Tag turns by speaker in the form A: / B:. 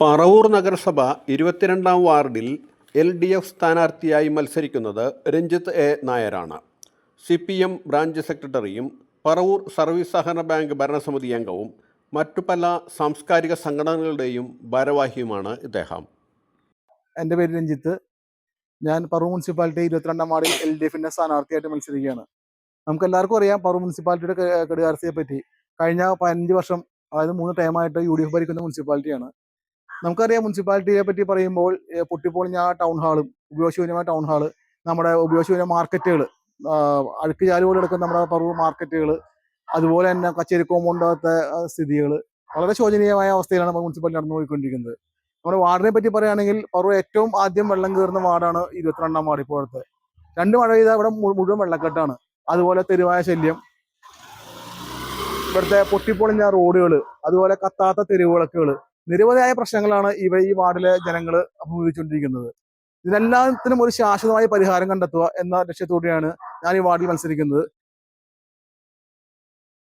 A: പറവൂർ നഗരസഭ ഇരുപത്തിരണ്ടാം വാർഡിൽ എൽ ഡി എഫ് സ്ഥാനാർത്ഥിയായി മത്സരിക്കുന്നത് രഞ്ജിത്ത് എ. നായരാണ്. സി പി എം ബ്രാഞ്ച് സെക്രട്ടറിയും പറവൂർ സർവീസ് സഹകരണ ബാങ്ക് ഭരണസമിതി അംഗവും മറ്റു പല സാംസ്കാരിക സംഘടനകളുടെയും ഭാരവാഹിയുമാണ് ഇദ്ദേഹം.
B: എന്റെ പേര് രഞ്ജിത്ത്. ഞാൻ പറവൂർ മുനിസിപ്പാലിറ്റി ഇരുപത്തിരണ്ടാം വാർഡിൽ എൽ ഡി എഫിന്റെ സ്ഥാനാർത്ഥിയായിട്ട് മത്സരിക്കുകയാണ്. നമുക്ക് എല്ലാവർക്കും അറിയാം പറവൂർ മുനിസിപ്പാലിറ്റിയുടെ കെ- പറ്റി കഴിഞ്ഞ പതിനഞ്ച് വർഷം അതായത് മൂന്ന് ടൈമായിട്ട് യു ഡി എഫ് ഭരിക്കുന്ന മുനിസിപ്പാലിറ്റിയാണ്. നമുക്കറിയാം മുനിസിപ്പാലിറ്റിയെ പറ്റി പറയുമ്പോൾ പൊട്ടിപ്പൊളിഞ്ഞ ആ ടൗൺ ഹാളും ഉപയോഗശൂന്യമായ ടൗൺ ഹാൾ നമ്മുടെ ഉപയോഗശൂന്യ മാർക്കറ്റുകൾ അഴുക്ക് ചാലുപോലെ എടുക്കുന്ന നമ്മുടെ പറവ് മാർക്കറ്റുകൾ അതുപോലെ തന്നെ കച്ചേരി കോമ്പൗണ്ടാകത്തെ സ്ഥിതികൾ വളരെ ശോചനീയമായ അവസ്ഥയിലാണ് നമ്മുടെ മുനിസിപ്പാലിറ്റി നടന്നു പോയിക്കൊണ്ടിരിക്കുന്നത് നമ്മുടെ വാർഡിനെ പറ്റി പറയുകയാണെങ്കിൽ പറവ് ഏറ്റവും ആദ്യം വെള്ളം കയറുന്ന വാർഡാണ് ഇരുപത്തിരണ്ടാം വാർഡ് ഇപ്പോഴത്തെ രണ്ട് മഴ പെയ്താൽ ഇവിടെ മുഴുവൻ വെള്ളക്കെട്ടാണ്. അതുപോലെ തെരുവായ ശല്യം. ഇവിടുത്തെ പൊട്ടിപ്പൊളിഞ്ഞ റോഡുകൾ അതുപോലെ കത്താത്ത തെരുവുവിളക്കുകൾ നിരവധിയായ പ്രശ്നങ്ങളാണ് ഇവ ഈ വാർഡിലെ ജനങ്ങൾ അഭിമുഖീകരിച്ചുകൊണ്ടിരിക്കുന്നത്. ഇതിനെല്ലാത്തിനും ഒരു ശാശ്വതമായ പരിഹാരം കണ്ടെത്തുക എന്ന ലക്ഷ്യത്തോടെയാണ് ഞാൻ ഈ വാർഡിൽ മത്സരിക്കുന്നത്.